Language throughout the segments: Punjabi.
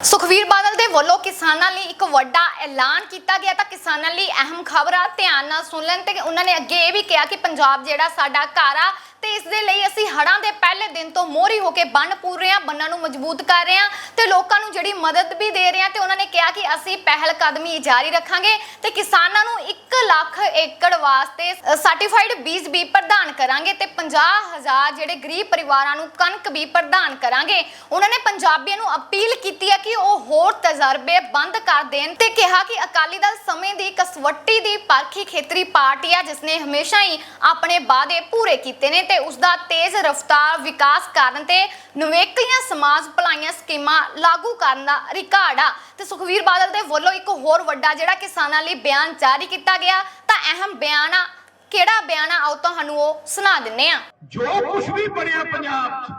ਸੁਖਵੀਰ ਬਾਦਲ ਦੇ ਵੱਲੋਂ ਕਿਸਾਨਾਂ ਲਈ ਇੱਕ ਵੱਡਾ ਐਲਾਨ ਕੀਤਾ ਗਿਆ ਤਾਂ ਕਿਸਾਨਾਂ ਲਈ ਅਹਿਮ ਖਬਰ ਆ। ਧਿਆਨ ਨਾਲ ਸੁਣ ਲੈਣ ਤੇ ਉਹਨਾਂ ਨੇ ਅੱਗੇ ਇਹ ਵੀ ਕਿਹਾ ਕਿ ਪੰਜਾਬ ਜਿਹੜਾ ਸਾਡਾ ਘਰ ਆ ਤੇ ਇਸ ਦੇ ਲਈ ਅਸੀਂ ਹੜਾਂ ਦੇ ਪਹਿਲੇ ਦਿਨ ਤੋਂ ਮੋਹਰੀ ਹੋ ਕੇ ਬੰਨ ਪੂਰ ਰਹੇ ਹਾਂ ਬੰਨਾਂ ਨੂੰ ਮਜ਼ਬੂਤ ਕਰ ਰਹੇ ਹਾਂ ਤੇ ਲੋਕਾਂ ਨੂੰ ਜਿਹੜੀ ਮਦਦ ਵੀ ਦੇ ਰਹੇ ਹਾਂ ਤੇ ਉਹਨਾਂ ਨੇ ਕਿਹਾ ਕਿ ਅਸੀਂ ਪਹਿਲ ਕਦਮੀ ਜਾਰੀ ਰੱਖਾਂਗੇ ਤੇ ਕਿਸਾਨਾਂ ਨੂੰ 1 ਲੱਖ ਏਕੜ ਵਾਸਤੇ ਸਰਟੀਫਾਈਡ ਬੀਜ ਵੀ ਪ੍ਰਦਾਨ ਕਰਾਂਗੇ ਤੇ 50000 ਜਿਹੜੇ ਗਰੀਬ ਪਰਿਵਾਰਾਂ ਨੂੰ ਕਣਕ ਵੀ ਪ੍ਰਦਾਨ ਕਰਾਂਗੇ। ਉਹਨਾਂ ਨੇ ਪੰਜਾਬੀਆਂ ਨੂੰ ਅਪੀਲ ਕੀਤੀ ਹੈ ਕਿ ਉਹ ਹੋਰ ਤਜਰਬੇ ਬੰਦ ਕਰ ਦੇਣ ਤੇ ਕਿਹਾ ਕਿ ਅਕਾਲੀ ਦਲ ਸਮੇਂ ਦੀ ਕਸਵੱਟੀ ਦੀ ਪਾਰਖੀ ਖੇਤਰੀ ਪਾਰਟੀ ਆ ਜਿਸ ਨੇ ਹਮੇਸ਼ਾ ਹੀ ਆਪਣੇ ਵਾਅਦੇ ਪੂਰੇ ਕੀਤੇ ਨੇ ਤੇ ਉਸ ਦਾ ਤੇਜ਼ ਰਫ਼ਤਾਰ ਵਿਕਾਸ ਕਰਨ ਤੇ ਨਵੇਕਲੀਆਂ ਸਮਾਜ ਭਲਾਈਆਂ ਸਕੀਮਾਂ ਲਾਗੂ ਕਰਨ ਦਾ ਰਿਕਾਰਡ ਆ। ਤੇ ਸੁਖਵੀਰ ਬਾਦਲ ਦੇ ਵੱਲੋਂ ਇੱਕ ਹੋਰ ਵੱਡਾ ਜਿਹੜਾ ਕਿਸਾਨਾਂ ਲਈ ਬਿਆਨ ਜਾਰੀ ਕੀਤਾ ਗਿਆ, ਤਾਂ ਅਹਿਮ ਬਿਆਨ ਆ। ਕਿਹੜਾ ਬਿਆਨ ਆ? ਆਓ ਤੁਹਾਨੂੰ ਉਹ ਸੁਣਾ ਦਿੰਨੇ ਆ। ਜੋ ਕੁਝ ਵੀ ਬਣਿਆ ਪੰਜਾਬ 'ਚ,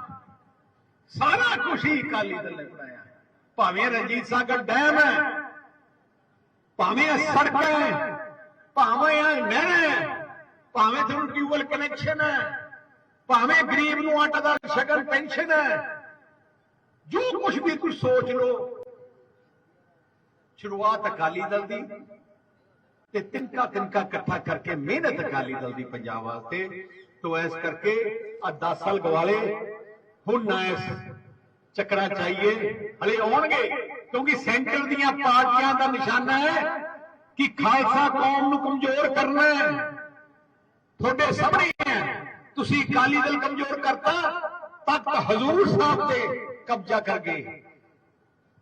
ਸਾਰਾ ਕੁਝ ਹੀ ਅਕਾਲੀ ਦਲ ਨੇ ਬਣਾਇਆ। ਭਾਵੇਂ ਰਣਜੀਤ ਸਾਗਰ ਡੈਮ ਹੈ, ਭਾਵੇਂ ਸੜਕਾਂ ਹੈ, ਭਾਵੇਂ ਨਹਿਰਾਂ ਹੈ, ਭਾਵੇਂ ਤੁਹਾਨੂੰ ਟਿਊਬਲ ਕਨੈਕਸ਼ਨ ਹੈ, ਭਾਵੇਂ ਗਰੀਬ ਨੂੰ ਆਟਾ ਦਾ ਸ਼ਗਨ ਪੈਨਸ਼ਨ ਹੈ, ਜੋ ਕੁਝ ਵੀ ਤੁਸੀਂ ਸੋਚ ਲਓ, ਸ਼ੁਰੂਆਤ ਅਕਾਲੀ ਦਲ ਦੀ ਤੇ ਤਿੰਕਾ ਤਿੰਕਾ ਇਕੱਠਾ ਕਰਕੇ ਮਿਹਨਤ ਅਕਾਲੀ ਦਲ ਦੀ ਪੰਜਾਬ ਵਾਸਤੇ। ਤੋ ਇਸ ਕਰਕੇ ਆ 10 ਸਾਲ ਗਵਾਲੇ, ਹੁਣ ਨਾ ਇਸ ਚੱਕਰਾ ਚਾਹੀਏ ਹਲੇ ਆਉਣਗੇ, ਕਿਉਂਕਿ ਸੈਂਟਰ ਦੀਆਂ ਪਾਰਟੀਆਂ ਦਾ ਨਿਸ਼ਾਨਾ ਹੈ ਕਿ ਖਾਲਸਾ ਕੌਮ ਨੂੰ ਕਮਜ਼ੋਰ ਕਰਨਾ ਹੈ। ਤੁਹਾਡੇ ਸਾਹਮਣੇ ਹੈ। ਤੁਸੀਂ ਅਕਾਲੀ ਦਲ ਕਮਜ਼ੋਰ ਕਰਤਾ ਤਖਤ ਹਜ਼ੂਰ ਸਾਹਿਬ ਤੇ ਕਬਜ਼ਾ ਕਰ ਗਏ।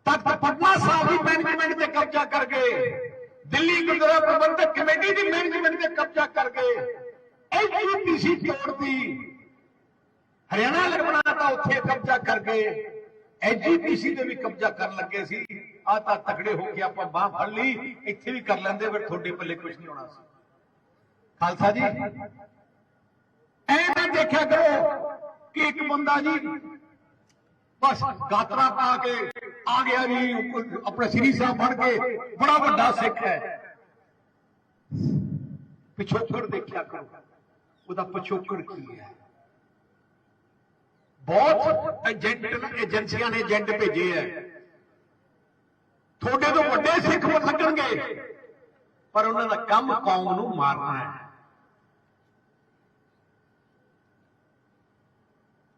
ਤਖਤ ਪਟਨਾ ਸਾਹਿਬ ਦੀ ਮੈਨੇਜਮੈਂਟ ਤੇ ਕਬਜ਼ਾ ਕਰ ਗਏ। ਦਿੱਲੀ ਗੁਰਦੁਆਰਾ ਪ੍ਰਬੰਧਕ ਕਮੇਟੀ ਦੀ ਮੈਨੇਜਮੈਂਟ ਤੇ ਕਬਜ਼ਾ ਕਰ ਗਏ। ਐਜੀਪੀਸੀ ਤੋੜਦੀ ਹਰਿਆਣਾ ਲਗਵਾਤਾ ਉੱਥੇ ਕਬਜ਼ਾ ਕਰ ਗਏ। ਐਜੀਪੀਸੀ ਤੇ ਵੀ ਕਬਜ਼ਾ ਕਰਨ ਲੱਗੇ ਸੀ। ਆ ਤਾਂ ਤਕੜੇ ਹੋ ਕੇ ਆਪਾਂ ਬਾਹ ਫੜ ਲਈ। ਇੱਥੇ ਵੀ ਕਰ ਲੈਂਦੇ, ਫਿਰ ਤੁਹਾਡੇ ਪੱਲੇ ਕੁਝ ਨਹੀਂ ਹੋਣਾ ਸੀ। ਖਾਲਸਾ ਜੀ, ਐ ਨਾ ਦੇਖਿਆ ਕਰੋ ਕਿ ਇੱਕ ਬੰਦਾ ਜੀ ਬਸ ਗਾਤਰਾ ਪਾ ਕੇ ਆ ਗਿਆ ਜੀ ਆਪਣਾ ਸ੍ਰੀ ਸਾਹਿਬ ਫੜ ਕੇ ਬੜਾ ਵੱਡਾ ਸਿੱਖ ਹੈ। ਪਿਛੋਕੜ ਦੇਖਿਆ ਕਰੋ, ਉਹਦਾ ਪਿਛੋਕੜ ਕੀ ਹੈ? ਬਹੁਤ ਏਜੰਟ ਏਜੰਸੀਆਂ ਨੇ ਏਜੰਟ ਭੇਜੇ ਹੈ। ਤੁਹਾਡੇ ਤੋਂ ਵੱਡੇ ਸਿੱਖ ਲੱਗਣਗੇ ਪਰ ਉਹਨਾਂ ਦਾ ਕੰਮ ਕੌਮ ਨੂੰ ਮਾਰਨਾ ਹੈ।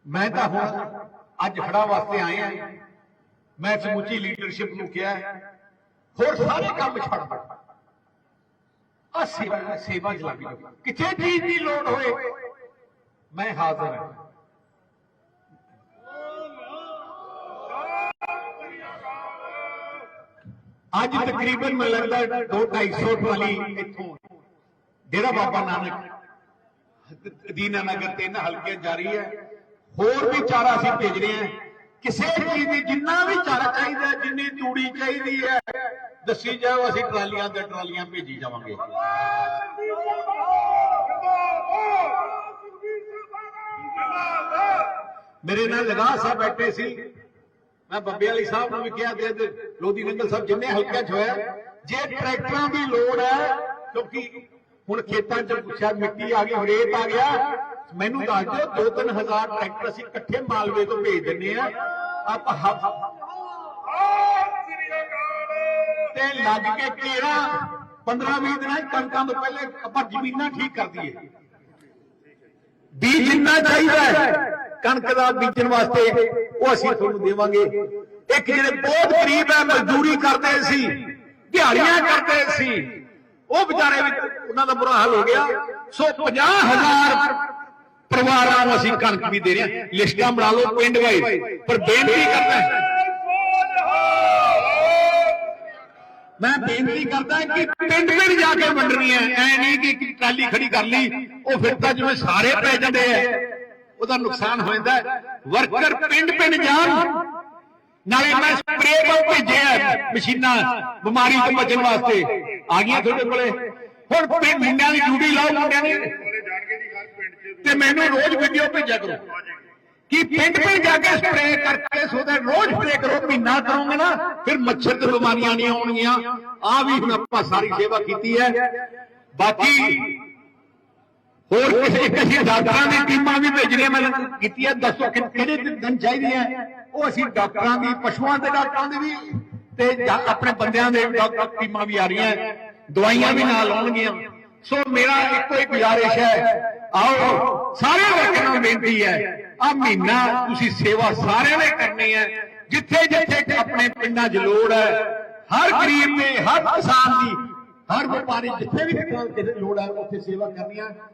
ਮੈਂ ਤਾਂ ਹੁਣ ਅੱਜ ਹੜਾ ਵਾਸਤੇ ਆਇਆ। ਮੈਂ ਸਮੁੱਚੀ ਲੀਡਰਸ਼ਿਪ ਨੂੰ ਕਿਹਾ ਹੋਰ ਸਾਰੇ ਕੰਮ ਛੱਡ ਦੋ ਆ ਸੇਵਾ ਸੇਵਾ ਚ ਲੱਗ ਜਾਓ ਕਿਤੇ ਚੀਜ਼ ਦੀ ਲੋੜ ਹੋਏ ਮੈਂ ਹਾਜ਼ਰ ਹਾਂ ਅੱਜ ਤਕਰੀਬਨ ਮੈਨੂੰ ਲੱਗਦਾ 2 250 ਟਰਾਲੀ ਇੱਥੋਂ ਡੇਰਾ ਬਾਬਾ ਨਾਨਕ ਦੀਨਾ ਨਗਰ ਤਿੰਨ ਹਲਕੇ ਜਾਰੀ ਹੈ ਹੋਰ ਵੀ ਚਾਰਾ ਅਸੀਂ ਭੇਜ ਰਹੇ ਹਾਂ ਕਿਸੇ ਚੀਜ਼ ਦੀ ਜਿੰਨਾ ਵੀ ਚਾਰਾ ਚਾਹੀਦਾ ਜਿੰਨੀ ਤੂੜੀ ਚਾਹੀਦੀ ਹੈ, ਦੱਸੀ ਜਾਓ, ਅਸੀਂ ਟਰਾਲੀਆਂ ਤੇ ਟਰਾਲੀਆਂ ਭੇਜੀ ਜਾਵਾਂਗੇ। ਮੇਰੇ ਨਾਲ ਲਗਾ ਸਾਹਿਬ ਬੈਠੇ ਸੀ। ਮੈਂ ਬੱਬੇ ਵਾਲੀ ਸਾਹਿਬ ਨੂੰ ਵੀ ਕਿਹਾ ਤੇ ਅੱਜ ਲੋਧੀ ਨੰਗਲ ਸਾਹਿਬ ਜਿੰਨੇ ਹਲਕਿਆਂ 'ਚ ਹੋਇਆ, ਜੇ ਟਰੈਕਟਰਾਂ ਦੀ ਲੋੜ ਹੈ, ਕਿਉਂਕਿ ਹੁਣ ਖੇਤਾਂ 'ਚ ਪੁੱਛਿਆ, ਮਿੱਟੀ ਆ ਗਈ ਰੇਤ ਆ ਗਿਆ ਮੈਨੂੰ ਦੱਸ ਦਿਓ 2-3000 ਟਰੈਕਟਰ ਅਸੀਂ ਇਕੱਠੇ ਮਾਲਵੇ ਤੋਂ ਭੇਜ ਦਿੰਨੇ ਆ ਆਪਾਂ ਤੇ ਲੱਗ ਕੇ ਕੇਰਾ 15-20 ਦਿਨਾਂ ਕਣਕਾਂ ਤੋਂ ਪਹਿਲੇ ਆਪਾਂ ਜ਼ਮੀਨਾਂ ਠੀਕ ਕਰ ਦਈਏ। ਬੀਜ ਜਿੰਨਾ ਚਾਹੀਦਾ ਕਣਕ ਦਾ ਬੀਜਣ ਵਾਸਤੇ ਉਹ ਅਸੀਂ ਤੁਹਾਨੂੰ ਦੇਵਾਂਗੇ। ਇੱਕ ਜਿਹੜੇ ਬਹੁਤ ਗਰੀਬ ਹੈ, ਮਜ਼ਦੂਰੀ ਕਰਦੇ ਸੀ, ਦਿਹਾੜੀਆਂ ਕਰਦੇ ਸੀ, ਉਹ ਵਿਚਾਰੇ ਵੀ ਉਹਨਾਂ ਦਾ ਬੁਰਾ ਹਾਲ ਹੋ ਗਿਆ। ਸੋ 50000 ਪਰਿਵਾਰਾਂ ਨੂੰ ਅਸੀਂ ਕਣਕ ਵੀ ਦੇ ਰਹੇ ਹਾਂ। ਲਿਸਟਾਂ ਬਣਾ ਲਓ ਪਿੰਡ ਵਾਈਜ਼। ਪਰ ਬੇਨਤੀ ਕਰਦਾ ਮੈਂ ਬੇਨਤੀ ਕਰਦਾ ਕਿ ਪਿੰਡ ਪਿੰਡ ਜਾ ਕੇ ਵੰਡਣੀ ਹੈ। ਐ ਨਹੀਂ ਕਿ ਇੱਕ ਟਰਾਲੀ ਖੜੀ ਕਰ ਲਈ, ਉਹ ਫਿਰ ਤਾਂ ਜਿਵੇਂ ਸਾਰੇ ਪੈ ਜਾਂਦੇ ਐ ਉਹਦਾ ਨੁਕਸਾਨ ਹੋ ਜਾਂਦਾ ਵਰਕਰ ਪਿੰਡ ਪਿੰਡ ਜਾਣ। ਨਾਲੇ ਮੈਂ ਸਪਰੇਅ ਪੰਪ ਭੇਜਿਆ ਮਸ਼ੀਨਾਂ ਬਿਮਾਰੀ ਤੋਂ ਬਚਣ ਵਾਸਤੇ। ਆ ਗਈਆਂ ਤੁਹਾਡੇ ਕੋਲੇ। ਹੁਣ ਪਿੰਡ ਮੁੰਡਿਆਂ ਦੀ ਡਿਊਟੀ ਲਾਓ, ਮੁੰਡਿਆਂ ਦੀ। ਤੇ ਮੈਨੂੰ ਰੋਜ਼ ਵੀਡੀਓ ਭੇਜਿਆ ਕਰੋ। ਕਿ ਪਿੰਡ ਪਿੰਡ ਜਾ ਕੇ ਸਪਰੇਅ ਕਰਕੇ ਸੋਦੇ ਰੋਜ਼ ਸਪਰੇਅ ਕਰੋ, ਮਹੀਨਾ ਕਰੋਗੇ ਨਾ, ਫਿਰ ਮੱਛਰ ਤੇ ਬਿਮਾਰੀਆਂ ਨਹੀਂ ਆਉਣਗੀਆਂ। ਆ ਵੀ ਹੁਣ ਆਪਾਂ ਸਾਰੀ ਸੇਵਾ ਕੀਤੀ ਹੈ। ਬਾਕੀ ਹੋਰ ਕਿਸੇ ਇੱਕ ਡਾਕਟਰਾਂ ਦੀ ਟੀਮਾਂ ਵੀ ਭੇਜਣੀਆਂ ਮੈਂ ਕੀਤੀ ਹੈ ਦੱਸੋ ਕਿ ਕਿਹੜੇ ਦਿਨ ਚਾਹੀਦੀ ਹੈ ਉਹ ਅਸੀਂ ਡਾਕਟਰਾਂ ਦੀ, ਪਸ਼ੂਆਂ ਦੇ ਡਾਕਟਰਾਂ ਦੀ ਵੀ ਤੇ ਆਪਣੇ ਬੰਦਿਆਂ ਦੇ ਡਾਕਟਰ ਟੀਮਾਂ ਵੀ ਆ ਰਹੀਆਂ। ਦਵਾਈਆਂ ਵੀ ਨਾਲ ਆਉਣਗੀਆਂ। ਸੋ ਮੇਰਾ ਇੱਕੋ ਹੀ ਗੁਜ਼ਾਰਿਸ਼ ਹੈ, ਆਓ ਸਾਰੇ ਲੋਕਾਂ ਨੂੰ ਬੇਨਤੀ ਹੈ, ਆ ਮਹੀਨਾ ਤੁਸੀਂ ਸੇਵਾ ਸਾਰਿਆਂ ਨੇ ਕਰਨੀ ਹੈ, ਜਿੱਥੇ ਜਿੱਥੇ ਆਪਣੇ ਪਿੰਡਾਂ 'ਚ ਲੋੜ ਹੈ, ਹਰ ਗਰੀਬ ਦੇ ਹਰ ਕਿਸਾਨ ਦੀ, ਹਰ ਵਪਾਰੀ ਜਿੱਥੇ ਵੀ ਲੋੜ ਹੈ, ਉੱਥੇ ਸੇਵਾ ਕਰਨੀ ਹੈ।